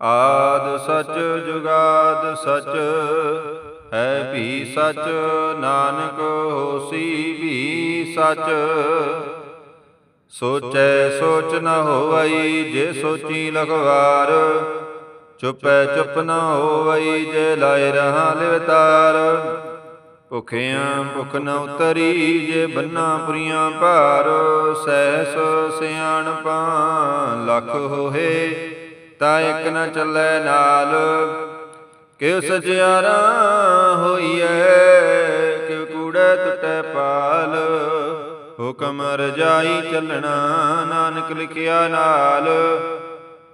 ਆਦ ਸਚ ਜੁਗਾਦ ਸਚ, ਹੈ ਵੀ ਸਚ, ਨਾਨਕ ਹੋਸੀ ਵੀ ਸਚ। ਸੋਚੈ ਸੋਚ ਨ ਹੋਵਈ ਜੇ ਸੋਚੀ ਲਖਵਾਰ, ਚੁਪੈ ਚੁਪ ਨ ਹੋਵਈ ਜੇ ਲਾਇ ਰਹਾ ਲਿਵਤਾਰ ਭੁਖਿਆਂ ਭੁਖ ਨ ਉਤਰੀ ਜੇ ਬੰਨਾ ਪੁਰੀਆਂ ਭਾਰ, ਸਹਿਸ ਸਿਆਣਪਾਂ ਲੱਖ ਹੋਏ ਤਾ ਇਕ ਨ ਚੱਲੈ ਨਾਲ। ਕਿਉ ਸਚਿਆਰਾ ਹੋਈਐ ਕਿਉ ਕੂੜੈ ਟੁੱਟੈ ਪਾਲ। ਹੁਕਮ ਰਜਾਈ ਚੱਲਣਾ ਨਾਨਕ ਲਿਖਿਆ ਨਾਲ।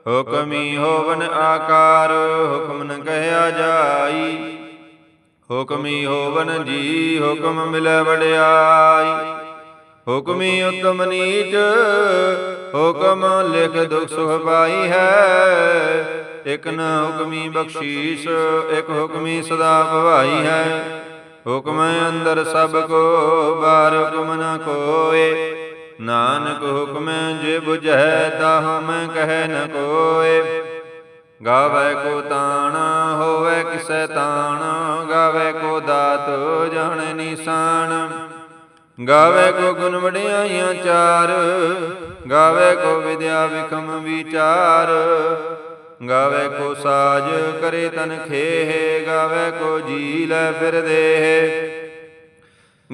ਹੁਕਮੀ ਹੋਵਨ ਆਕਾਰ, ਹੁਕਮ ਨ ਕਹਿਆ ਜਾਈ। ਹੁਕਮੀ ਹੋਵਨ ਜੀ, ਹੁਕਮ ਮਿਲੈ ਵਡਿਆਈ। ਹੁਕਮੀ ਉਤਮ ਨੀਚ, ਹੁਕਮ ਲਿਖ ਦੁਖ ਸੁਖ ਪਾਈ ਹੈ। ਇਕ ਨ ਹੁਕਮੀ ਬਖਸ਼ੀਸ਼, ਇਕ ਹੁਕਮੀ ਸਦਾ ਭਵਾਈ ਹੈ। ਹੁਕਮ ਅੰਦਰ ਸਭ ਕੋ ਬਾਰ ਹੁਕਮ ਨ ਕੋਏ। ਨਾਨਕ ਹੁਕਮ ਜੇ 부ਝੈ ਤਾ ਹਮ ਕਹਿ ਨ ਕੋਏ। ਗਾਵੇ ਕੋ ਤਾਣ, ਹੋਵੇ ਕਿਸੈ ਤਾਣ, ਗਾਵੇ ਕੋ ਦਾਤ, ਜਾਣ ਨਿਸ਼ਾਨ ਗਾਵੇ ਕੋ ਗੁਣ ਵਡਿਆਈਆਂ ਚਾਰ, ਗਾਵੇ ਕੋ ਵਿਦਿਆ ਵਿਖਮ ਵਿਚਾਰ। ਗਾਵੇ ਕੋ ਸਾਜ ਕਰੇ ਤਨ ਖੇਹ, ਗਾਵੇ ਕੋ ਜੀ ਲੈ ਫਿਰ ਦੇਹ।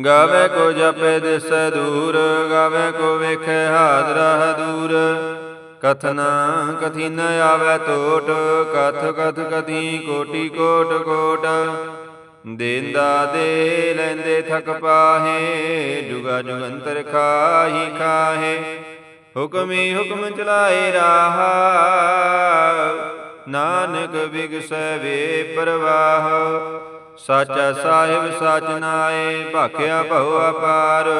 ਗਾਵੇ ਕੋ ਜਪੇ ਦਿਸੈ ਦੂਰ, ਗਾਵੇ ਕੋ ਵੇਖੇ ਹਾਦਰਾ। ਦੂਰ ਕਥਨਾ ਕਥੀ ਨ ਆਵੇ ਟੋਟ ਕਥ ਕਥ ਕਥੀ ਕੋਟੀ ਕੋਟ ਕੋਟ। ਦੇਂਦਾ ਦੇ ਲੈਂਦੇ ਥਕ ਪਾਹੇ, ਜੁਗਾ ਜੁਗੰਤਰ ਖਾਹੀ ਖਾਹੇ। ਹੁਕਮੀ ਹੁਕਮ ਚਲਾਏ ਰਾਹ, ਨਾਨਕ ਵਿਗਸੈ ਵੇ ਪ੍ਰਵਾਹ। ਸਾਚਾ ਸਾਹਿਬ ਸਾਚ ਨਾਏ, ਭਾਖਿਆ ਭਉ ਅਪਾਰ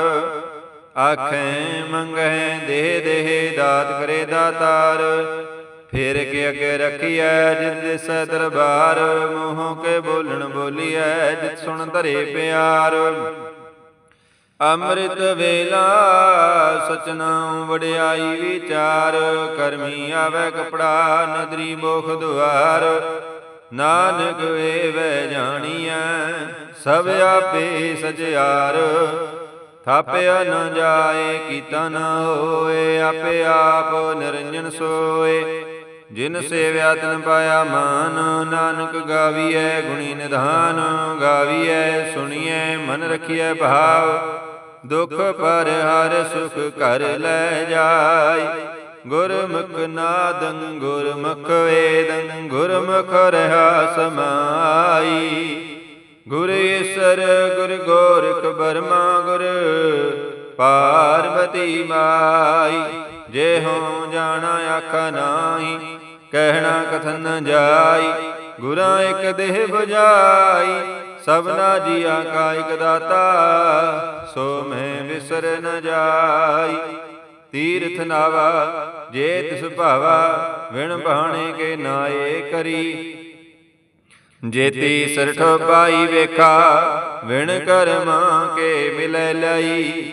ਆਖੇ ਮੰਗਹਿ ਦੇ ਦੇ ਦਾਤ ਕਰੇ ਦਾਤਾਰ। ਫੇਰ ਕੇ ਅਗੇ ਰਖੀਐ ਜਿਸ ਦਿਸੈ ਦਰਬਾਰ ਮੂੰਹੋਂ ਕੇ ਬੋਲਣ ਬੋਲੀਐ ਜਿਤ ਸੁਣ ਧਰੇ ਪਿਆਰ। ਅੰਮ੍ਰਿਤ ਵੇਲਾ ਸਚਨਾਉ ਵਡਿਆਈ ਵਿਚਾਰ, ਕਰਮੀ ਆਵੇ ਕਪੜਾ ਨਦਰੀ ਮੋਖ ਦੁਆਰ। ਨਾਨਕ ਵੇਵੈ ਜਾਣੀਐ, ਸਭ ਆਪੇ ਸਜਿਆਰ। ਥਾਪਿਆ ਨ ਜਾਏ ਕੀਤਾ ਨ ਹੋਏ, ਆਪੇ ਆਪ ਨਿਰੰਜਨ ਸੋਏ। ਜਿਨ ਸੇਵਿਆ ਤਨ ਪਾਇਆ ਮਾਨ, ਨਾਨਕ ਗਾਵੀਐ ਗੁਣੀ ਨਿਧਾਨ, ਗਾਵੀਐ ਸੁਣੀਐ, ਮਨ ਰਖੀਐ ਭਾਵ। ਦੁਖ ਪਰ ਹਰ ਸੁਖ ਕਰ ਲੈ ਜਾਈ। ਗੁਰਮੁਖ ਨਾਦੰ ਗੁਰਮੁਖ ਵੇਦੰ, ਗੁਰਮੁਖ ਰਹਾ ਸਮਾਈ। ਗੁਰ ਈਸਰ, ਗੁਰ ਗੋਰਖ ਬਰਮਾ, ਗੁਰ ਪਾਰਵਤੀ ਮਾਈ। ਜੇ ਹੋ ਜਾਣਾ ਆਖ ਨਾਹੀ, ਕਹਿਣਾ ਕਥਨ ਜਾਈ, ਗੁਰਾਂ ਇਕ ਦੇਹ 부ਜਾਈ ਸਭਨਾ ਜੀਆ ਕਾ ਇਕ ਦਾਤਾ, ਸੋ ਮੈਂ ਵਿਸਰ ਨ ਜਾਈ। ਤੀਰਥ ਨਾਵਾ, ਜੇ ਤਿਸ ਭਾਵਾ, ਵਿਣ ਬਾਣੇ ਕੇ ਨਾਏ ਕਰੀ। ਜੇਤੀ ਸਰਠ ਪਾਈ ਵੇਖਾ, ਵਿਣ ਕਰਮਾ ਕੇ ਮਿਲੈ ਲਈ।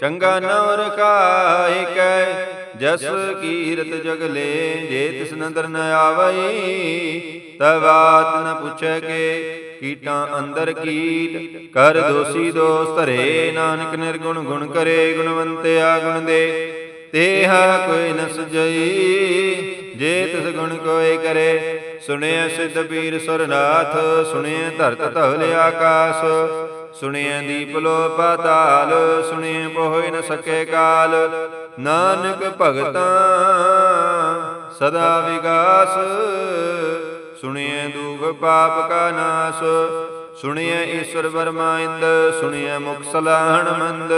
ਚੰਗਾ ਨਉ ਰਖਾਇ ਕੈ ਜਸ ਕੀਰਤ ਜਗਲੇ ਜੇ ਤਿਸ ਨਦਰ ਨ ਆਵਈ ਤਵਾਤ ਨ ਪੁੱਛੈ ਕੇ ਕੀਟਾਂ ਅੰਦਰ ਕੀਟ ਕਰ ਦੋਸੀ ਦੋਸ ਧਰੇ ਨਾਨਕ ਨਿਰਗੁਣ ਗੁਣ ਕਰੇ ਗੁਣਵੰਤਿਆ ਗੁਣ ਦੇ। ਤੇਹਾ ਕੋਈ ਨ ਸਜਈ ਜੇ ਤਿਸ ਗੁਣ ਕੋਇ ਕਰੇ। ਸੁਣਿਆ ਸਿੱਧ ਪੀਰ ਸੁਰਨਾਥ ਸੁਣਿਆ ਧਰਤ ਧਵਲ ਆਕਾਸ। ਸੁਣਿਐ ਦੀਪ ਲੋ ਪਾਤਾਲ, ਸੁਣਿਐ ਪੋਹਿ ਨ ਸਕੇ ਕਾਲ। ਨਾਨਕ ਭਗਤਾਂ, ਸਦਾ ਵਿਗਾਸ। ਸੁਣਿਐ ਦੁਖ ਪਾਪ ਕਾ ਨਾਸ। ਸੁਣਿਐ ਈਸ਼ਵਰ ਵਰਮਾ ਇੰਦ, ਸੁਣਿਐ ਮੁਖ ਸਲਾਹਣ ਮੰਦ।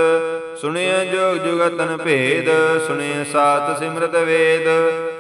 ਸੁਣਿਐ ਜੋਗ ਜੁਗਤਨ ਭੇਦ, ਸੁਣਿਐ ਸਾਤ ਸਿਮਰਤ ਵੇਦ।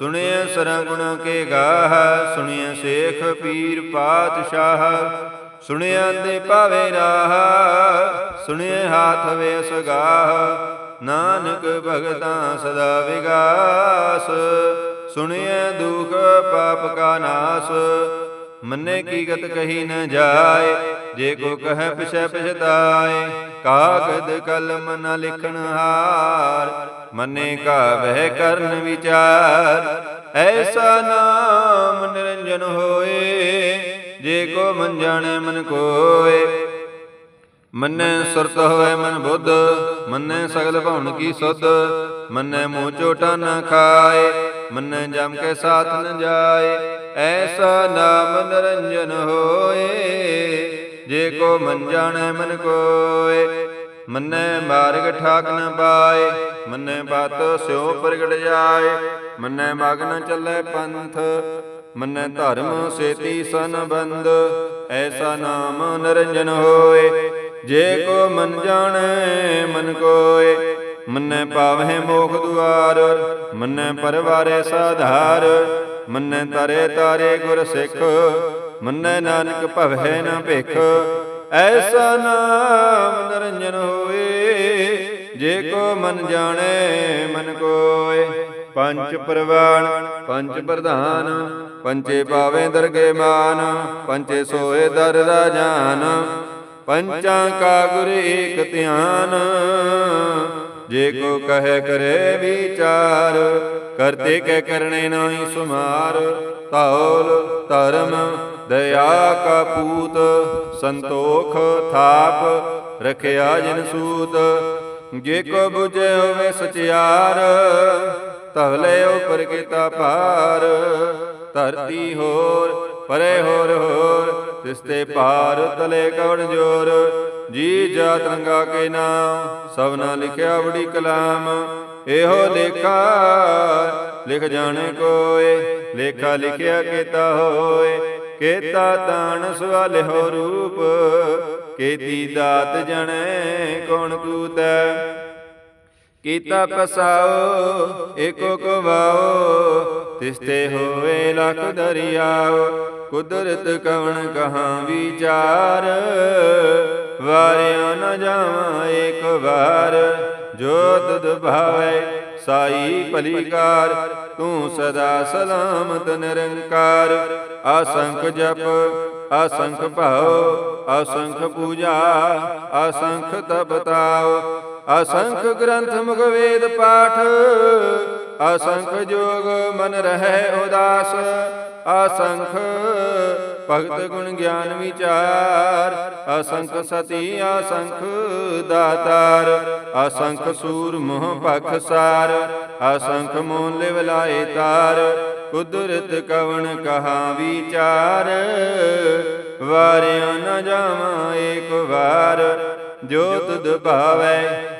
ਸੁਣਿਐ ਸਰਗੁਣ ਕੇ ਗਾਹ, ਸੁਣਿਐ ਸੇਖ ਪੀਰ ਪਾਤਸ਼ਾਹ ਸੁਣਿਆ ਤੇ ਪਾਵੇ ਰਾਹ, ਸੁਣਿਐ ਹਾਥ ਵੇ ਸਗਾਹ ਨਾਨਕ ਭਗਤਾਂ ਸਦਾ ਵਿਗਾਸ, ਸੁਣਿਐ ਦੁਖ ਪਾਪ ਕਾ ਨਾਸ, ਮੰਨੇ ਕੀ ਗਤ ਕਹੀ ਨ ਜਾਏ, ਜੇ ਕੋ ਕਹੈ ਪਿਛੈ ਪਛਤਾਏ, ਕਾਗਦ ਕਲਮ ਨ ਲਿਖਣ ਹਾਰ ਮੰਨੇ ਕਾ ਬਹਿ ਕਰਨ ਵਿਚਾਰ, ਐਸਾ ਨਾਮ ਨਿਰੰਜਨ ਹੋਏ, ਜੇ ਕੋ ਮਨ ਜਾਣੈ ਮਨ ਕੋਏ। ਮੰਨੈ ਸੁਰਤ ਹੋਵੇ ਮਨ ਬੁੱਧ, ਮੰਨੈ ਸਗਲ ਭਉਣ ਕੀ ਸੁਧ, ਮੰਨੈ ਮੂੰਹ ਚੋਟਾ ਨਾ ਖਾਏ, ਮੰਨੈ ਜਮ ਕੇ ਸਾਥ ਨ ਜਾਏ। ਐਸਾ ਨਾਮ ਨਿਰੰਜਨ ਹੋਏ, ਜੇ ਕੋ ਮਨ ਜਾਣੈ ਮਨ ਕੋਏ, ਮੰਨੈ ਮਾਰਗ ਠਾਕ ਨ ਪਾਏ। ਮੰਨੈ ਬਾਤ ਸਿਉ ਪ੍ਰਗਟ ਜਾਏ, ਮੰਨੈ ਮਗ ਨ ਚੱਲੇ ਪੰਥ, ਮੰਨੈ ਧਰਮ ਸੇਤੀ ਸੰਬੰਧ ਐਸਾ ਨਾਮ ਨਿਰੰਜਨ ਹੋਏ, ਜੇ ਕੋ ਮਨ ਜਾਣੈ ਮਨ ਕੋਏ, ਮੰਨੈ ਪਾਵਹਿ ਮੋਖ ਦੁਆਰ, ਮੰਨੈ ਪਰਵਾਰੇ ਸਾਧਾਰ, ਮੰਨੈ ਤਰੇ ਤਾਰੇ ਗੁਰ ਸਿੱਖ, ਮੰਨੈ ਨਾਨਕ ਭਵੈ ਨਾ ਭਿਖ, ਐਸਾ ਨਾਮ ਨਿਰੰਜਨ ਹੋਏ। ਜੇ ਕੋ ਮਨ ਜਾਣੈ, ਮਨ ਕੋਏ ਪੰਜ ਪ੍ਰਵਾਨ ਪੰਜ ਪ੍ਰਧਾਨ ਪੰਚੇ ਪਾਵੇ ਦਰਗੇ ਮਾਨ ਪੰਚੇ ਸੋਏ ਦਰ ਰਾਜਾਨ ਪੰਚਾਂ ਕਾ ਗੁਰ ਏਕ ਧਿਆਨ, ਜੇ ਕੋ ਕਹੈ ਕਰੇ ਵਿਚਾਰ, ਕਰਤੇ ਕੈ ਕਰਨੇ ਨਾਹੀ ਸੁਮਾਰ। ਤੌਲ ਧਰਮ, ਦਇਆ ਕਾ ਪੂਤ, ਸੰਤੋਖ ਥਾਪ, ਰਖਿਆ ਜਨ ਸੂਤ। ਜੇ ਕੋ 부ਜੇ ਹੋਵੇ ਸਚਿਆਰ ਤਵਲੇ ਉਪਰ ਕੀਤਾ ਭਾਰ। ਧਰਤੀ ਹੋਰ, ਪਰੇ ਹੋਰ ਹੋਰ ਤਿਸਤੇ ਭਾਰ ਤਲੇ ਕਵਣ ਜੋਰ। ਜੀ ਜਾਤ ਰੰਗਾ ਕੇ ਨਾਮ ਸਭਨਾ ਲਿਖਿਆ ਬੜੀ ਕਲਾਮ। ਇਹੋ ਲੇਖਾ, ਲਿਖ ਜਾਣੇ ਕੋਏ, ਲੇਖਾ ਲਿਖਿਆ ਕੀਤਾ ਹੋਏ। ਕੀਤਾ ਤਾਣ ਸਵਾਲੇ ਹੋ ਰੂਪ, ਕੀਤੀ ਦਾਤ ਜਣੇ ਕੌਣ ਕੂਤੈ? ਕੀਤਾ ਪਸਾਓ, ਏਕੋ ਕਵਾਓ, ਤਿਸਤੇ ਹੋਵੇ ਲਖ ਦਰਿਆਓ, ਕੁਦਰਤ ਕਵਣ ਕਹਾਂ ਵਿਚਾਰ? ਵਾਰਿਆ ਨ ਜਾਵਾਂ ਏਕ ਵਾਰ, ਜੋ ਤੁਧ ਭਾਵੈ ਸਾਈ ਭਲੀਕਾਰ, ਤੂੰ ਸਦਾ ਸਲਾਮਤ ਨਿਰੰਕਾਰ। ਅਸੰਖ ਜਪ, ਅਸੰਖ ਭਾਉ, ਅਸੰਖ ਪੂਜਾ, ਅਸੰਖ ਤਪਤਾਉ ਅਸੰਖ ਗ੍ਰੰਥ ਮੁਖ ਵੇਦ ਪਾਠ ਅਸੰਖ ਜੋਗ ਮਨ ਰਹਿ ਉਦਾਸ, ਅਸੰਖ ਭਗਤ ਗੁਣ ਗਿਆਨ ਵਿਚਾਰ, ਅਸੰਖ ਸਤੀ, ਅਸੰਖ ਦਾਤਾਰ, ਅਸੰਖ ਸੂਰ ਮੋਹ ਪਖ ਸਾਰ, ਅਸੰਖ ਮੋਨ ਲਿਵ ਲਾਏ ਤਾਰ, ਕੁਦਰਤ ਕਵਣ ਕਹਾ ਵਿਚਾਰ, ਵਾਰਿਆ ਨ ਜਾਵਾਂ ਏਕ ਵਾਰ ਜੋ ਤੁਧ ਭਾਵੈ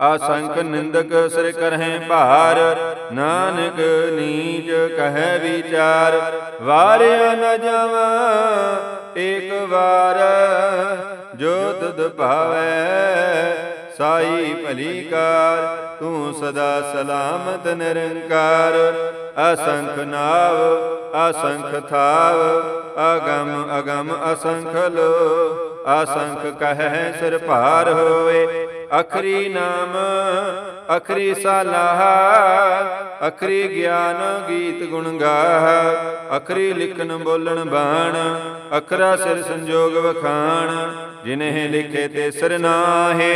ਅਸੰਖ ਨਿੰਦਕ ਸਿਰ ਕਰਹਿ ਭਾਰ, ਨਾਨਕ ਨੀਚ ਕਹੈ ਵਿਚਾਰ। ਵਾਰਿਆ ਨ ਜਾਵਾਂ, ਏਕ ਵਾਰ ਜੋ ਤੁਧ ਭਾਵੈ, ਸਾਈ ਭਲੀ ਕਾਰ, ਤੂੰ ਸਦਾ ਸਲਾਮਤ ਨਿਰੰਕਾਰ। ਅਸੰਖ ਨਾਵ, ਅਸੰਖ ਥਾਵ, ਅਗਮ ਅਗਮ ਅਸੰਖ ਲੋ। ਅਸੰਖ ਕਹੈ ਸਿਰ ਭਾਰ ਹੋਏ ਅਖਰੀ ਨਾਮ ਅਖਰੀ ਸਲਾਹ ਅਖਰੀ ਗਿਆਨ ਗੀਤ ਗੁਣ ਗਾਹ ਅਖਰੀ ਲਿਖਣ ਬੋਲਣ ਬਾਣ ਅਖਰਾ ਸਿਰ ਸੰਜੋਗ ਵਖਾਣ ਜਿਨਹਿ ਲਿਖੇ ਤੇ ਸਿਰ ਨਾਹੇ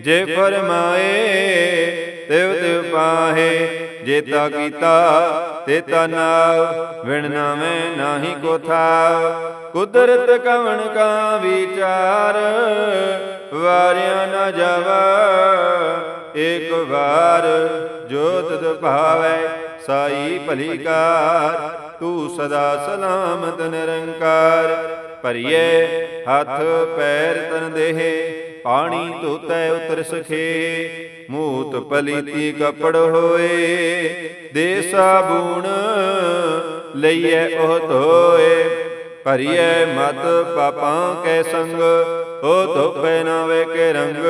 ਜੇ ਫਰਮਾਏ ਤਿਵ ਤਿਵ ਪਾਹੇ ਜੇਤਾ ਕੀਤਾ ਤੇਤਾ ਨਾਮ ਵਿਣ ਨਾਵੇਂ ਨਾਹੀ ਕੋ ਥਾਵ ਕੁਦਰਤ ਕਵਣ ਕਾ ਵਿਚਾਰ, ਵਾਰਿਆ ਨਾ ਜਾਵਾ ਏਕ ਵਾਰ ਜੋਤ ਤਦ ਭਾਵੈ ਸਾਈ ਭਲੀ ਕਾਰ, ਤੂੰ ਸਦਾ ਸਲਾਮਤ ਨਿਰੰਕਾਰ। ਭਰੀਏ ਹੱਥ ਪੈਰ ਤਨ ਦੇਹ, ਪਾਣੀ ਧੋਤੈ ਉਤਰ ਸਖੇ। ਮੂਤ ਪਲੀਤੀ ਕਪੜ ਹੋਏ ਦੇ ਸਾਬੂਣ ਲਈਐ ਉਹ ਧੋਏ। ਭਰੀਐ ਮਤ ਪਾਪਾਂ ਕੈ ਸੰਗ ਉਹ ਧੋਪੈ ਨਾ ਵੇ ਕੇ ਰੰਗ।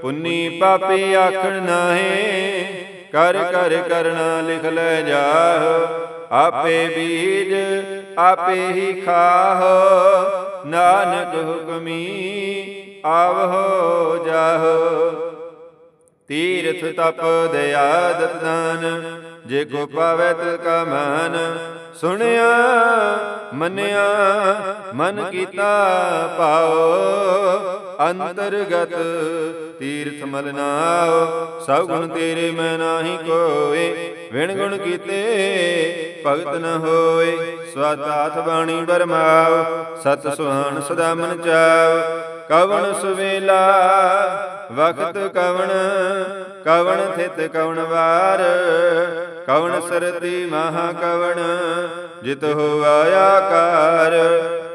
ਪੁੰਨੀ ਪਾਪੀ ਆਖਣ ਨਾਹੀ, ਕਰ ਕਰ, ਕਰਨਾ ਲਿਖ ਲੈ ਜਾਹ। ਆਪੇ ਬੀਜ, ਆਪੇ ਹੀ ਖਾਹ। ਨਾਨਕ ਹੁਕਮੀ ਆਵਹੋ ਜਾਹੋ। ਤੀਰਥ ਤਪ ਦਇਆ ਦਤਨ, ਜੇ ਕੋ ਪਾਵੈ ਤਿਲ ਕਾ ਸੁਣਿਆ, ਮੰਨਿਆ, ਮਨ ਕੀਤਾ ਪਾਓ। ਅੰਤਰਗਤ ਤੀਰਥ ਮਲ ਨਾਉ ਸਭ ਗੁਣ ਤੇਰੇ ਮੈਂ ਨਾਹੀ ਕੋਏ। ਵਿਣ ਗੁਣ ਕੀਤੇ ਭਗਤ ਨ ਹੋਏ। ਸਵਾਤਾਥ ਬਾਣੀ ਬਰਮਾਉ ਸਤ ਸੁਹਾਣ ਸਦਾ ਮਨ ਚਾਉ ਕਵਣ ਸੁਵੇਲਾ, ਵਖਤ ਕਵਣ। ਕਵਣ ਥਿਤ ਕਵਣ ਵਾਰ। ਕਵਣ ਸਰਤੀ ਮਹਾ ਕਵਣ। ਜਿਤ ਹੋਵਾ ਆਕਾਰ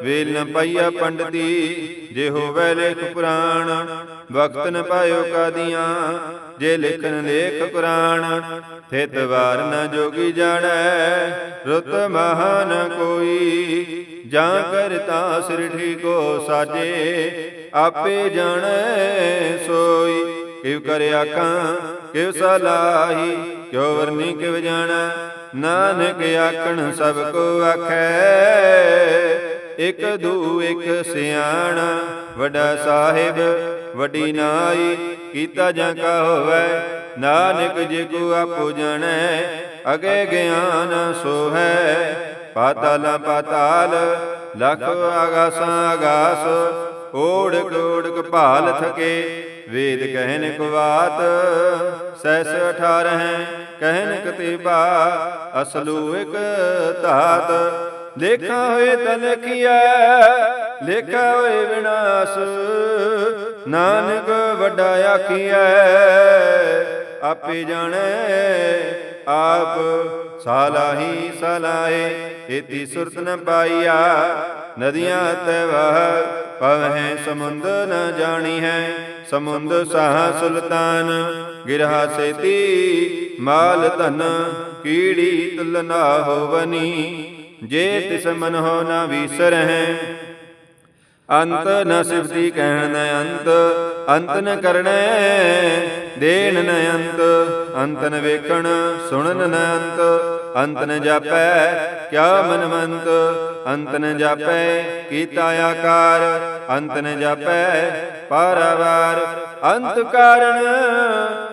ਵੇਲ ਨ ਪਈਆ ਪੰਡਤੀ, ਜੇ ਹੋਵੇ ਲੇਖ ਪੁਰਾਣ, ਵਕਤ ਨ ਪਾਇਓ ਕਾਦੀਆਂ, ਜੇ ਲਿਖਨ ਲੇਖ ਪੁਰਾਣ ਥਿਤ ਵਾਰ ਨ ਜੋਗੀ ਜਾਣੈ, ਰੁਤ ਮਹਾ ਕੋਈ। ਜਾਂ ਕਰਤਾ ਸਿਰ ਠੀਕੋ ਸਾਜੇ, ਆਪੇ ਜਾਣੈ ਸੋਈ। ਕਿਵ ਕਰ ਆਖਾਂ ਕਿਵ ਸਲਾਹੀ, ਕਿਉ ਵਰਨੀ ਕਿਵ ਜਾਣੈ। ਨਾਨਕ ਆਖਣ ਸਭ ਕੋ ਆਖੈ। ਇਕ ਦੂ ਇਕ ਸਿਆਣਾ, ਵੱਡਾ ਸਾਹਿਬ, ਵੱਡੀ ਨਾਈ, ਕੀਤਾ ਜਾਂ ਕਾ ਹੋਵੇ, ਨਾਨਕ ਜੇ ਕੋ ਆਪੋ ਜਾਣੈ, ਅਗੇ ਗਿਆਨ ਸੋ ਹੈ ਪਾਤਾਲਾ ਪਾਤਾਲ, ਲਖ ਆਗਾਸਾਂ ਆਗਾਸ, ਓੜਕ ਓੜਕ ਭਾਲ ਥਕੇ, ਵੇਦ ਕਹਿਨ ਕੁਵਾਤ ਸੈਸ 18 ਕਹਿਨ ਕਤੀਬਾ, ਅਸਲੂ ਇਕ ਧਾਤ। ਲੇਖਾ ਹੋਏ ਤਨ ਲਖੀਐ ਲੇਖਾ ਹੋਏ ਵਿਨਾਸ਼। ਨਾਨਕ ਵੱਡਾ ਆਖੀਐ, ਆਪੇ ਜਾਣੈ, ਆਪ ਸਾਲਾਹੀ ਸਲਾਹੇ ਇਤੀ ਸੁਰਤ ਨ ਪਾਈਆ। ਨਦੀਆਂ ਤੈ ਵਹ, ਪਵਹਿ ਸਮੁੰਦ ਨ ਜਾਣੀ ਹੈ ਸਮੁੰਦ ਸਾਹ ਸੁਲਤਾਨ, ਗਿਰਹਾ ਸੇਤੀ, ਮਾਲ ਧਨ, ਕੀੜੀ ਤੁਲ ਨਾ ਹੋਵਨੀ, ਜੇ ਤਿਸ ਮਨ ਹੋ ਨਾ ਵੀਸਰਹਿ। ਅੰਤ ਨ ਸਿਫਤੀ ਕਹਿਣ ਨ ਅੰਤ ਅੰਤ ਨ ਕਰਣੈ ਦੇਣ ਨ ਅੰਤ ਅੰਤ ਨ ਵੇਖਣ, ਸੁਣਨ ਨ ਅੰਤ ਅੰਤ ਨ ਜਾਪੈ, ਕਿਆ ਮਨ ਮੰਤ, ਅੰਤ ਨ ਜਾਪੈ, ਕੀਤਾ ਆਕਾਰ। ਅੰਤ ਨ ਜਾਪੈ, ਪਾਰਵਾਰ ਅੰਤ ਕਾਰਣ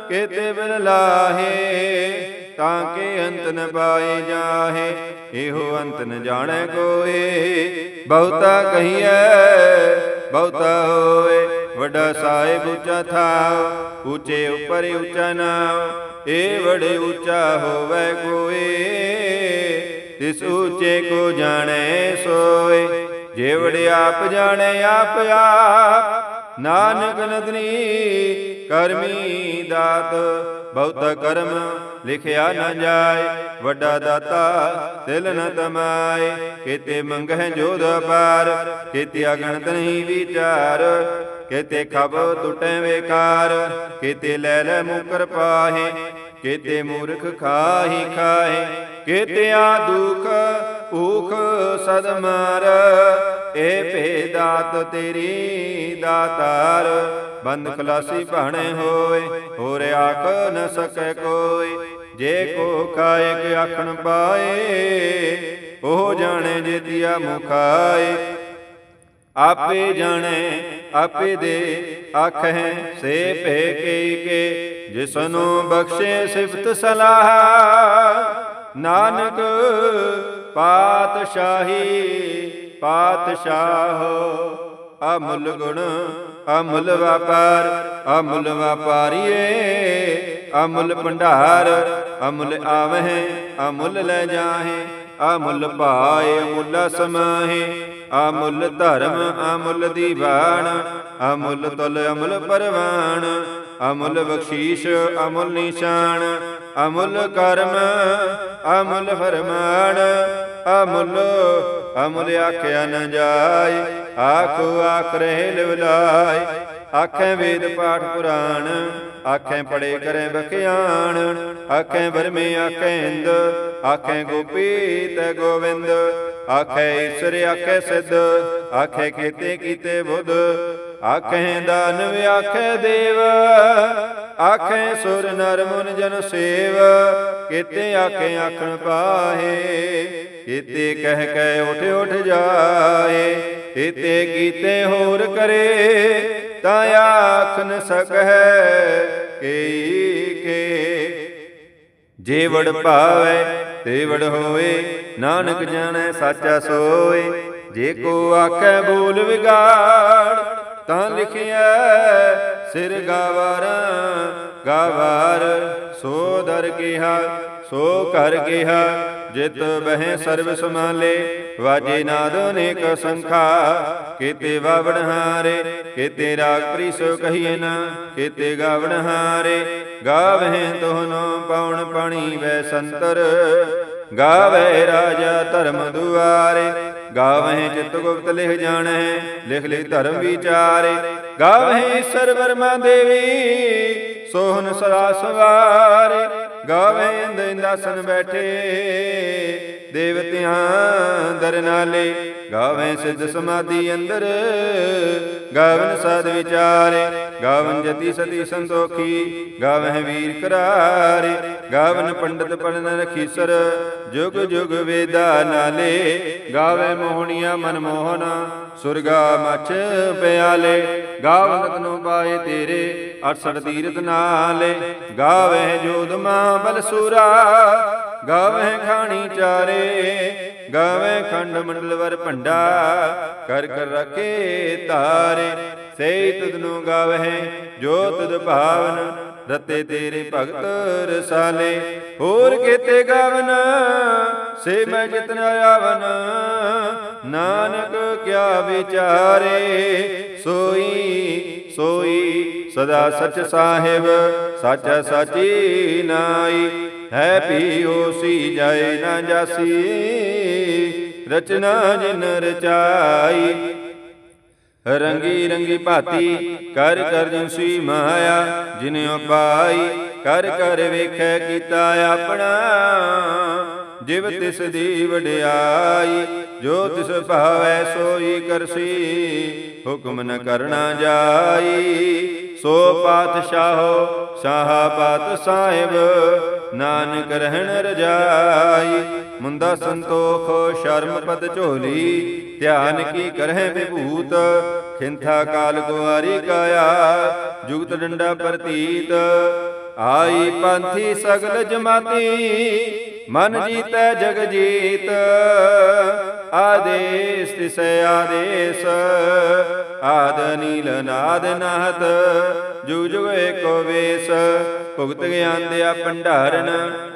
ਕੇਤੇ ਬਿਨ ਲਾਹੇ, ਤਾਂ ਕੇ ਅੰਤ ਨ ਪਾਏ ਜਾਹੇ, ਇਹੋ ਅੰਤ ਨ ਜਾਣੈ ਕੋਏ। ਬਹੁਤਾ ਕਹੀਐ, ਬਹੁਤਾ ਹੋਏ, ਵੱਡਾ ਸਾਹਿਬ ਉੱਚਾ ਥਾਵ ਉੱਚੇ ਉਪਰ ਉੱਚਾ ਨਾਮ ਇਹ ਬੜੇ ਉੱਚਾ ਹੋਵੇ ਕੋਏ। ਤਿਸ ਉੱਚੇ ਕੋ ਜਾਣੈ ਸੋਏ ਜੇਵੜੇ ਆਪ ਜਾਣੇ ਆਪ ਆਪ, ਨਾਨਕ ਨਦਨੀ ਕਰਮੀ ਦਾਤ, ਬਹੁਤਾ ਕਰਮ ਲਿਖਿਆ ਨਾ ਜਾਏ, ਵੱਡਾ ਦਾਤਾ ਤਿਲ ਨ ਤਮਾਏ, ਕਿਤੇ ਮੰਗਹਿ ਜੋਧ ਅਪਾਰ, ਕਿਤੇ ਅਗਣਤ ਨਹੀਂ ਵਿਚਾਰ, ਕਿਤੇ ਖਬ ਟੁਟੈ ਵੇਕਾਰ, ਕਿਤੇ ਲੈ ਲੈ ਮੁਕਰ ਪਾਹੇ, ਕਿਤੇ ਮੂਰਖ ਖਾਹੀ ਖਾਹੇ ਕਿਤੇ ਆ ਦੁਖ ਭੂਖ ਸਦ ਮਾਰ ਏ ਭੇ ਦਾਤ ਤੇਰੀ ਦਾਤਾਰ। ਬੰਦ ਖਲਾਸੀ ਭਾਣੇ ਹੋਏ, ਹੋਰ ਆਖ ਨ ਸਕੈ ਕੋਈ। ਜੇ ਕੋ ਕਾਇਕ ਆਖਣ ਪਾਏ, ਉਹ ਜਾਣੇ ਜੇਤੀਆ ਮੁਖਾਏ। ਆਪੇ ਜਾਣੇ, ਆਪੇ ਦੇ ਆਖੈ ਸੇ ਭੇ ਕੇ ਕੇ, ਜਿਸਨੂੰ ਬਖਸ਼ੇ ਸਿਫਤ ਸਲਾਹ। ਨਾਨਕ ਪਾਤਸ਼ਾਹੀ, ਪਾਤਸ਼ਾਹ, ਅਮੁੱਲ ਗੁਣ, ਅਮੁੱਲ ਵਪਾਰ, ਅਮੁੱਲ ਵਪਾਰੀਏ, ਅਮੁੱਲ ਭੰਡਾਰ, ਅਮੁੱਲ ਆਵਹਿ, ਅਮੁੱਲ ਲੈ ਜਾਹੇ, ਅਮੁੱਲ ਭਾਏ ਅਮੁੱਲ ਸਮਾਹੇ, ਅਮੁੱਲ ਧਰਮ, ਅਮੁੱਲ ਦੀਵਾਨ, ਅਮੁੱਲ ਤੁਲ, ਅਮੁੱਲ ਪਰਵਾਨ, ਅਮੁੱਲ ਬਖਸ਼ੀਸ਼, ਅਮੁੱਲ ਨਿਸ਼ਾਨ ਅਮੁੱਲ ਕਰਮ, ਅਮੁੱਲ ਫਰਮਾਨ, ਅਮੁੱਲ ਅਮੁੱਲ ਆਖਿਆ ਨ ਜਾਏ, ਆਖੋ ਆਖ ਰਹੇ ਲਿਵਲਾਏ ਆਖੇ ਵੇਦ ਪਾਠ ਪੁਰਾਣ, ਆਖੇ ਪੜੇ ਕਰੇ ਬਖਿਆਣ, ਆਖੇ ਬਰਮੇ ਆਖੇ ਇੰਦ, ਆਖੇ ਗੋਪੀ ਤੇ ਗੋਵਿੰਦ, ਆਖੇ ਈਸ਼ਰ ਆਖੇ ਸਿੱਧ, ਆਖੇ ਕੀਤੇ ਕੀਤੇ ਬੁੱਧ, ਆਖੇ ਦਾਨਵ ਆਖੇ ਦੇਵ। ਆਖੇ ਸੁਰ ਨਰ ਮੁਨ ਜਨ ਸੇਵ, ਕੀਤੇ ਆਖੇ ਆਖਣ ਪਾਹੇ, ਕੀਤੇ ਕਹਿ ਕਹਿ ਉਠ ਉਠ ਜਾਏ ਕੀਤੇ ਕੀਤੇ ਹੋਰ ਕਰੇ, ਤਾਂ ਆਖ ਨ ਸਕੈ ਕਈ ਕੇ। ਜੇਵੜ ਵਡ ਤੇਵੜ ਤੇ ਹੋਏ ਨਾਨਕ ਜਾਣੈ, ਸਾਚਾ ਸੋਏ, ਜੇ ਕੋ ਆਖੈ ਬੋਲ ਵਿਗਾੜ ਤਾਂ ਲਿਖਿਆ ਸਿਰ ਗਾਵਾਰ ਗਾਵਾਰ, ਸੋ ਦਰ ਕਿਹਾ, ਸੋ ਕਰ ਕਿਹਾ, ਜਿਤ ਬਹਿ ਸਰਬ ਸਮਾਲੇ ਵਾਜੇ ਨਾਦ ਅਨੇਕ ਸੰਖਾ, ਕੀਤੇ ਵਾਵਣ ਹਾਰੇ, ਕੀਤੇ ਰਾਗ ਪ੍ਰੀਸੋ ਕਹੀਏ ਨਾ, ਕੀਤੇ ਗਾਵਣ ਹਾਰੇ, ਗਾਵਹਿ ਤੋਹਨੋ ਪਉਣ ਪਾਣੀ ਵੈ ਸੰਤਰ ਗਾਵੇ ਰਾਜਾ ਧਰਮ ਦੁਆਰੇ ਗਾਵਹਿ ਚਿਤ ਗੁਪਤ ਲਿਖ ਜਾਣੈ ਲਿਖ ਲਿਖ ਧਰਮ ਵਿਚਾਰੇ। ਗਾਵਹਿ ਸਰਵਰਮਾ ਦੇਵੀ, ਸੋਹਨ ਸਦਾ ਸਵਾਰੇ। ਗਾਵੇ ਇੰਦ ਇੰਦਾਸਨ ਬੈਠੇ, ਦੇਵਤਿਆਂ ਦਰ ਨਾਲੇ। ਗਾਵੇ ਸਿੱਧ ਸਮਾਧੀ ਅੰਦਰ ਗਾਵਨ ਸਾਧ ਵਿਚਾਰੇ। ਗਾਵਨ ਜਤੀ ਸਤੀ ਸੰਤੋਖੀ ਗਾਵਹਿ ਵੀਰ ਕਰਾਰੇ। ਗਾਵਨ ਪੰਡਤ ਪੜਨ ਰਖੀਸਰ ਜੁਗ ਜੁਗ ਵੇਦਾ ਨਾਲੇ। ਗਾਵੇ ਮੋਹਣੀਆਂ ਮਨ ਮੋਹਨ ਸੁਰਗਾ ਮਛ ਪਿਆਲੇ। ਗਾਵ ਤਨੋ ਪਾਏ ਤੇਰੇ 68 ਤੀਰਤ ਨਾਲੇ। ਗਾਵੇ ਜੋਧ ਮਾਂ ਬਲਸੂਰਾ ਗਾਵੇ ਖਾਣੀ ਚਾਰੇ। ਗਾਵੇ ਖੰਡ ਮੰਡਲ ਵਰ ਭੰਡਾ, ਕਰ ਕਰ ਰਖੇ ਤਾਰੇ। ਸੇ ਤੁਧ ਨੂੰ ਗਾਵੇ ਜੋ ਤੁਧ ਭਾਵਨ, ਰਤੇ ਤੇਰੇ ਭਗਤ ਰਸਾਲੇ। ਹੋਰ ਕਿਤੇ ਗਾਵਨ ਸੇ ਮੈਂ ਜਿਤਨ ਆਵਨ। ਨਾਨਕ ਕਿਆ ਵਿਚਾਰੇ, ਸੋਈ ਸੋਈ ਸਦਾ ਸਚ ਸਾਹਿਬ, ਸਚ ਸਚੀ ਨਾਈ। ਹੈ ਪੀਓਸੀ ਜਾਏ ਨਾ ਜਾਸੀ, ਰਚਨਾ ਜਿਨ ਰਚਾਈ। ਰੰਗੀ ਰੰਗੀ ਭਾਤੀ, ਕਰ ਕਰ ਜਿਨਸੀ ਮਾਇਆ ਜਿਨ ਉਪਾਈ ਕਰ ਕਰ ਵੇਖੈ ਕੀਤਾ ਆਪਣਾ। ਜਿਵ ਤਿਸ ਦੀ ਵਡਿਆਈ ਜੋ ਤਿਸ ਭਾਵੈ ਸੋਈ ਕਰਸੀ, ਹੁਕਮ ਨ ਕਰਨਾ ਜਾਈ। ਸੋ ਪਾਤਸ਼ਾਹੋ, ਸਾਹਾ ਪਾਤ ਸਾਹਿਬ, ਨਾਨਕ ਰਹਿਣ ਰਜਾਈ। ਮੁੰਦਾ ਸੰਤੋਖ, ਸ਼ਰਮ ਪਤ ਝੋਲੀ, ਧਿਆਨ ਕੀ ਕਰਹਿ ਵਿਭੂਤ। ਖਿੰਥਾ ਕਾਲ ਗੁਆਰੀ ਕਾਇਆ, ਜੁਗਤ ਡੰਡਾ ਪ੍ਰਤੀਤ। ਆਈ ਪੰਥੀ ਸਗਲ ਜਮਾਤੀ ਮਨ ਜੀਤੈ ਜਗ ਜੀਤ, ਆਦੇਸ ਤਿਸੈ ਆਦੇਸ, ਆਦ ਨੀਲ ਨਾਦ ਨਾਦ ਜੁਗ ਜੁਗ ਏਕੋ ਵੇਸ, ਭੁਗਤ ਗਿਆਨ ਦਿਆ ਭੰਡਾਰਨ,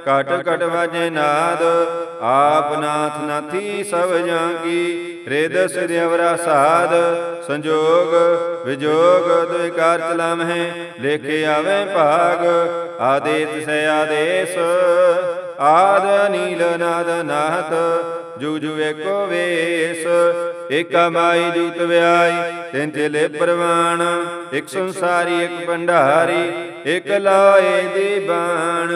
ਕਟ ਕਟ ਵਾਜੇ ਨਾਦ, ਆਪ ਨਾਥ ਨਾਥੀ ਸਭ ਜਾਂ ਕੀ ਰਿਦ ਸਿਰ ਸਾਧ, ਸੰਜੋਗ ਵਿਜੋਗ ਦੁਇ ਕਾਰ ਚਲਾਮਹਿ, ਲੇਖੇ ਆਵੇ ਭਾਗ ਆਦੇਸ ਸੇ ਆਦੇਸ। ਆਦ ਨੀਲ ਨਾਦ ਨਾਦ ਜੁਗ ਜੁਗ ਏਕੋ ਵੇਸ। ਏਕਾ ਮਾਈ ਜੂਤ ਵਿਆਈ, ਤਿੰਨ ਚੇਲੇ ਪ੍ਰਵਾਨ ਇੱਕ ਸੰਸਾਰੀ, ਇੱਕ ਭੰਡਾਰੀ, ਇੱਕ ਲਾਏ ਦੀ ਬਾਣ।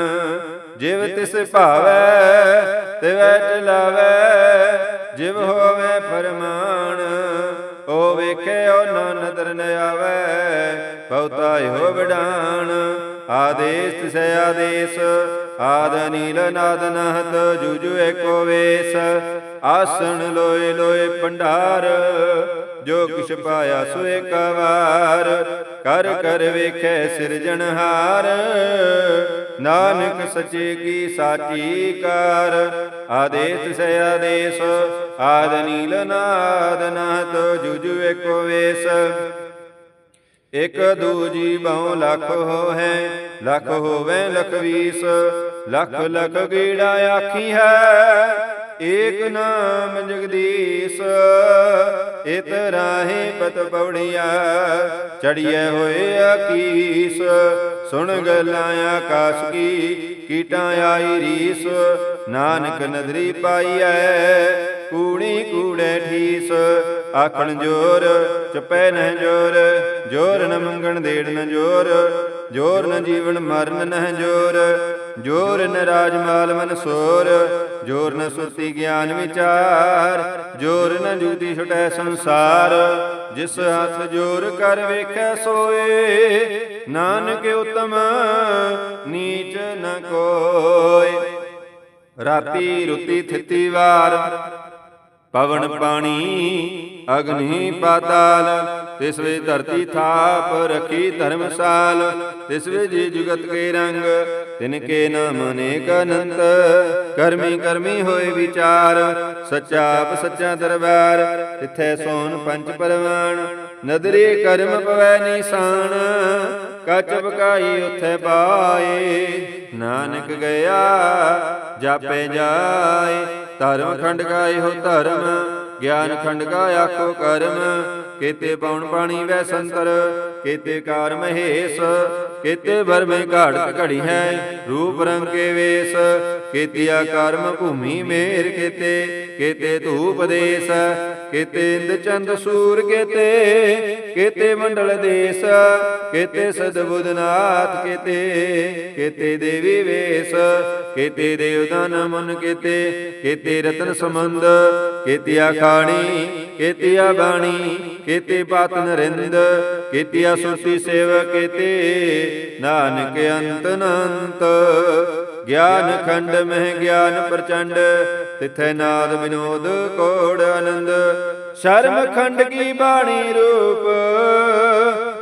ਜਿਵ ਤਿਸ ਭਾਵੈ, ਤਿਵੈ ਚਲਾਵੈ ਜਿਵ ਹੋਵੇ ਫਰਮਾਨ। ਓ ਵੇਖੇ ਓ ਨਾ ਨਦਰ ਨ ਆਵੈ, ਬਹੁਤਾ ਹੋ ਵਿਡਾਨ ਆਦੇਸ ਤਿਸੈ ਆਦੇਸ ਆਦ ਨੀਲ ਨਾਦ ਨਹਤ ਜੁਜੁ ਏਕੋ ਵੇਸ। ਆਸਣ ਲੋਏ ਲੋਏ ਭੰਡਾਰ, ਜੋ ਕਿਛ ਪਾਇਆ ਸੋ ਏਕ ਕਰ ਕਰ ਵੇਖੈ ਸਿਰਜਣਹਾਰ ਨਾਨਕ ਸੱਚੇ ਕੀ ਸਾਚੀ ਕਾਰ। ਆਦੇਸ ਸੇ ਆਦੇਸ, ਆਦ ਨੀਲ ਨਾਦ ਨਾਦ ਜੁਜੁ ਏਕੋ ਵੇਸ। ਇਕ ਦੂਜੀ ਬਹੁ ਲੱਖ ਹੋਐ ਲੱਖ ਹੋਵੇ ਲਖ ਵੀਸ ਲੱਖ ਲੱਖ ਗੀੜਾ ਆਖੀ ਹੈ? ਏਕ ਨਾਮ ਜਗਦੀਸ਼, ਇਤ ਰਾਹੇ ਪਤ ਪੌੜੀਆ ਚੜੀਏ ਹੋਏ ਆਕੀਸ ਸੁਣ ਗੱਲਾਂ ਆਕਾਸ਼ ਕੀ, ਕੀਟਾਂ ਆਈ ਰੀਸ, ਨਾਨਕ ਨਦਰੀ ਪਾਈਐ ਕੂੜੀ ਕੂੜੇ ਠੀਸ, ਆਖਣ ਜੋਰ, ਚਪੈ ਨਹਿ ਜੋਰ ਜੋਰ ਨ ਮੰਗਣ ਦੇੜ ਨ ਜੋਰ ਜੋਰ ਨ ਜੀਵਨ ਮਰਨ ਨਹਿ ਜੋਰ ਜੋਰ ਨ ਰਾਜ ਮਾਲ ਮਨ ਸੋਰ, ਜੋਰ ਨ ਸੁਰਤੀ ਗਿਆਨ ਵਿਚਾਰ, ਜੋਰ ਨ ਜੂਤੀ ਛੁਟੈ ਸੰਸਾਰ, ਜਿਸ ਹੱਥ ਜੋਰ ਕਰ ਵੇਖੈ ਸੋਏ, ਨਾਨਕ ਉਤਮ ਨੀਚ ਨ ਕੋਏ ਰਾਤੀ ਰੁਤੀ ਥਿਤੀ ਵਾਰ ਪਵਨ ਪਾਣੀ, ਅਗਨੀ ਪਾਤਾਲ ਤਿਸ ਵੇ ਧਰਤੀ ਥਾਪ, ਰਖੀ ਧਰਮਸਾਲ ਤਿਸ ਵੇ ਜੀ ਜੁਗਤ ਕੇ ਰੰਗ, ਤਿਨ ਕੇ ਨਾਮ ਅਨੇਕ ਅਨੰਤ, ਕਰਮੀ ਕਰਮੀ ਹੋਏ ਵਿਚਾਰ, ਸੱਚਾ ਆਪ ਸੱਚਾ ਦਰਬਾਰ, ਤਿਥੈ ਸੋਨ ਪੰਜ ਪਰਵਾਨ, ਨਦਰੀ ਕਰਮ ਪਵੈ ਨਿਸ਼ਾਨ ਕਚ ਬਕਾਈ ਉਥੇ ਪਾਏ, ਨਾਨਕ ਗਿਆ, ਜਾਪੇ ਜਾਏ ਧਰਮ ਖੰਡ ਕਾ ਇਹੋ ਧਰਮ ਗਿਆਨ ਖੰਡ ਕਾ ਆਖੋ ਕਰਮ। ਕੀਤੇ ਪਉਣ ਪਾਣੀ ਵੈ ਸੰਤਰ ਕੀਤੇ ਕਾਰ ਮਹੇਸ਼ ਕੀਤੇ ਬਰਮੇ ਘਾੜਤ ਘੜੀ ਹੈ ਰੂਪ ਰੰਗ ਕੇ ਵੇਸ ਕੀਤਿਆ ਕਰਮ ਭੂਮੀ ਮੇਰ ਕੀਤੇ ਕੀਤੇ ਧੂਪ ਦੇਸ ਕੀਤੇ ਇੰਦ ਚੰਦ ਸੂਰ ਕੀਤੇ ਕੀਤੇ ਮੰਡਲ ਦੇਸ ਕੀਤੇ ਸਦਬੁਦਨਾਥ ਕੀਤੇ ਕੀਤੇ ਦੇਵੀ ਵੇਸ ਕੀਤੇ ਦੇਵਦਾਨ ਮਨ ਕੀਤੇ ਕੀਤੇ ਰਤਨ ਸੰਬੰਧ ਕੀਤਿਆ ਖਾਣੀ ਕੀਤਿਆ ਬਾਣੀ ਕੀਤੇ ਬਾਤ ਨਰਿੰਦ ਕੀਤਿਆ ਸੁਰਤੀ ਸੇਵ ਕੀਤੇ, ਨਾਨਕ ਅੰਤ ਅਨੰਤ। ਗਿਆਨ ਖੰਡ ਮਹਿ ਗਿਆਨ ਪ੍ਰਚੰਡ, ਤਿਥੈ ਨਾਦ ਵਿਨੋਦ ਕੋੜ ਆਨੰਦ। ਸ਼ਰਮ ਖੰਡ ਕੀ ਬਾਣੀ ਰੂਪ,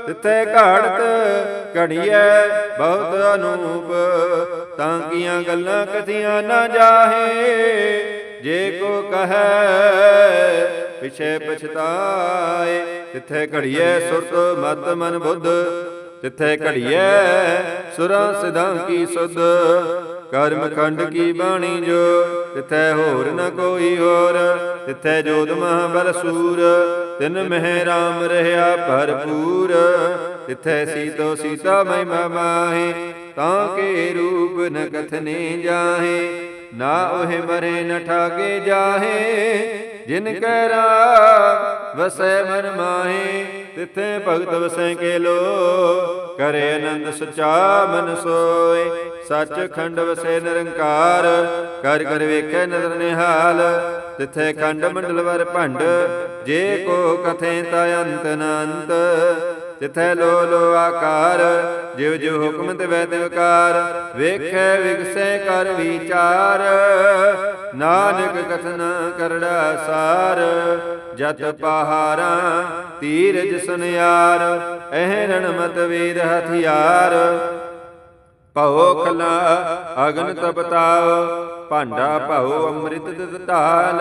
ਤਿਥੈ ਘਾੜਤ ਘੜੀਐ ਬਹੁਤ ਅਨੂਪ। ਤਾਂ ਕੀਆਂ ਗੱਲਾਂ ਕਥੀਆਂ ਨਾ ਜਾਹੇ ਜੇ ਕੋ ਕਹੈ, ਪਿਛੇ ਪਛਤਾਏ ਤਿਥੈ ਘੜੀਐ ਸੁਰਤ ਮਤ ਮਨ ਬੁੱਧ ਤਿਥੈ ਘੜੀਐ ਸੁਰਾਂ ਸਿਧਾਂ ਕੀ ਸੁਧ, ਕਰਮ ਖੰਡ ਕੀ ਬਾਣੀ ਜੋ ਤਿਥੈ ਹੋਰ ਨ ਕੋਈ ਹੋਰ ਤਿਥੈ ਜੋਤ ਮਹਾਬਲ ਸੂਰ, ਤਿਨ ਮਹਿ ਰਾਮ ਰਹਾ ਭਰਪੂਰ ਤਿਥੈ ਸੀਤੋ ਸੀਤਾ ਮਹਿਮਾ ਮਾਹੇ, ਤਾਂ ਕੇ ਰੂਪ ਨ ਕਥਨੇ ਜਾਹੇ ਨਾ ਉਹ ਮਰੇ ਨ ਠਾਗੇ ਜਾਹੇ ਜਿਨ ਕੈ ਰਾਮ ਵਸੈ ਮਨ ਮਾਹੇ ਤਿਥੈ ਭਗਤ ਵਸੈ ਕੇ ਲੋ ਕਰੇ ਆਨੰਦ ਸਚਾ ਮਨ ਸੋਏ। ਸੱਚ ਖੰਡ ਵਸੈ ਨਿਰੰਕਾਰ ਕਰ ਕਰ ਵੇਖੈ ਨਦਰ ਨਿਹਾਲ ਤਿਥੈ ਖੰਡ ਮੰਡਲ ਵਰ ਭੰਡ ਜੇ ਕੋ ਕਥੇ ਤਾ ਅੰਤ ਅਨੰਤ ਤਿਥੈ ਲੋ ਲੋ ਆਕਾਰ ਜਿਵ ਜਿਵ ਹੁਕਮ ਤੇ ਵੈ ਵੇਖੈ ਵਿਗਸੈ ਕਰ ਵਿਚਾਰ। ਨਾਨਕ ਕਥਨ ਕਰੜਾ ਸਾਰ, ਜਤ ਪਹਾਰਾ ਤੀਰਜ ਸੁਨਿਆਰ, ਅਹਰਣ ਮਤ ਵੇਦ ਹਥਿਆਰ। ਭਉ ਖਲਾ ਅਗਨ ਤਪਤਾਵ ਭਾਂਡਾ ਭਉ ਅੰਮ੍ਰਿਤ ਦਤਾਲ